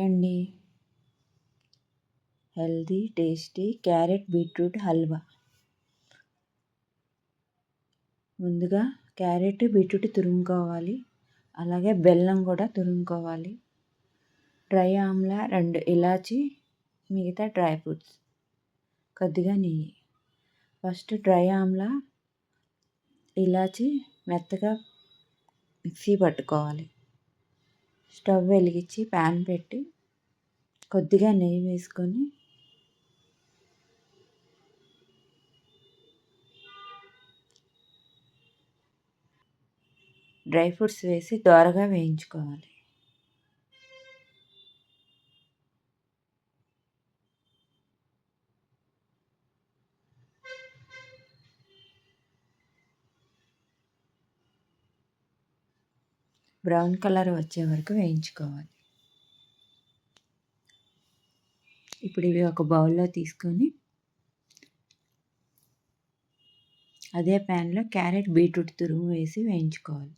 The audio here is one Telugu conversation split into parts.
అండి healthy tasty carrot beetroot halwa. ముందుగా క్యారెట్ బీట్రూట్ తురుముకోవాలి. అలాగే బెల్లం కూడా తురుముకోవాలి. డ్రై ఆమ్లా రెండు ఇలాచి మిగతా డ్రై ఫ్రూట్స్. కొద్దిగా నెయ్యి. ఫస్ట్ డ్రై ఆమ్లా ఇలాచి మెత్తగా మిక్సీ పట్టుకోవాలి. స్టవ్ వెలిగించి ప్యాన్ పెట్టి కొద్దిగా నెయ్యి వేసుకొని డ్రై ఫ్రూట్స్ వేసి దోరగా వేయించుకోవాలి. బ్రౌన్ కలర్ వచ్చే వరకు వేయించుకోవాలి. ఇప్పుడు ఇవి ఒక బౌల్లో తీసుకొని అదే ప్యాన్లో క్యారెట్ బీట్రూట్ తురుము వేసి వేయించుకోవాలి.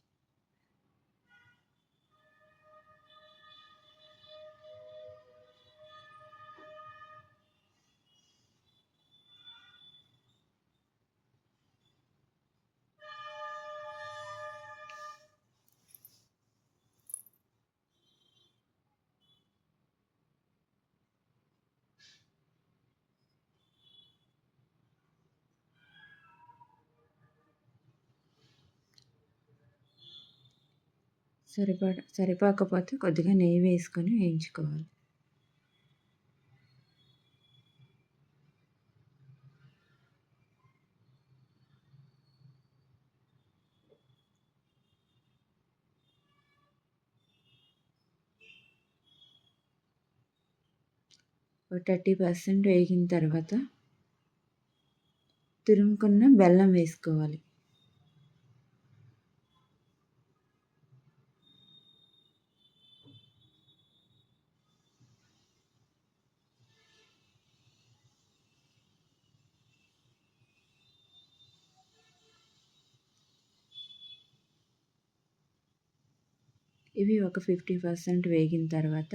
సరిపడ సరిపోకపోతే కొద్దిగా నెయ్యి వేసుకొని వేయించుకోవాలి. ఒక థర్టీ పర్సెంట్ వేగిన తర్వాత తురుముకున్న బెల్లం వేసుకోవాలి. ఇవి ఒక ఫిఫ్టీ పర్సెంట్ వేగిన తర్వాత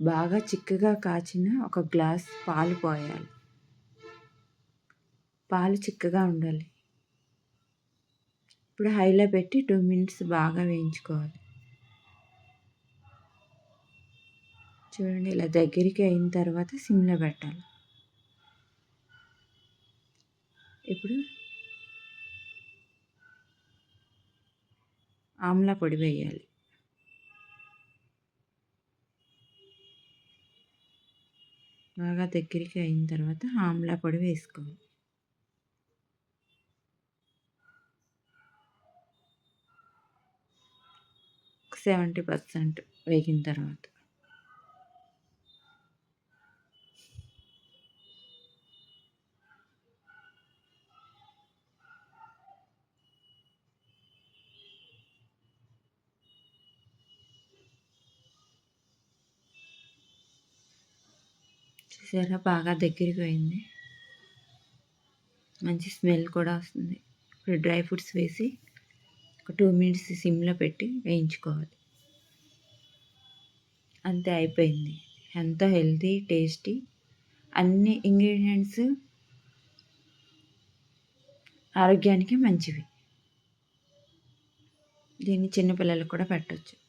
బాగా చిక్కగా కాచిన ఒక గ్లాస్ పాలు పోయాలి. పాలు చిక్కగా ఉండాలి. ఇప్పుడు హైలో పెట్టి టూ మినిట్స్ బాగా వేయించుకోవాలి. చూడండి ఇలా దగ్గరికి అయిన తర్వాత సిమ్లో పెట్టాలి. ఇప్పుడు ఆమ్లా పొడి వేయాలి. బాగా దగ్గరికి అయిన తర్వాత ఆమ్లా పొడి వేసుకోవాలి. సెవెంటీ పర్సెంట్ వేగిన తర్వాత చూసారా బాగా దగ్గరికి పోయింది మంచి స్మెల్ కూడా వస్తుంది. ఇప్పుడు డ్రై ఫ్రూట్స్ వేసి ఒక టూ మినిట్స్ సిమ్లో పెట్టి వేయించుకోవాలి. అంతే అయిపోయింది. ఎంతో హెల్తీ టేస్టీ అన్ని ఇంగ్రీడియంట్స్ ఆరోగ్యానికి మంచివి. దీన్ని చిన్నపిల్లలకు కూడా పెట్టచ్చు.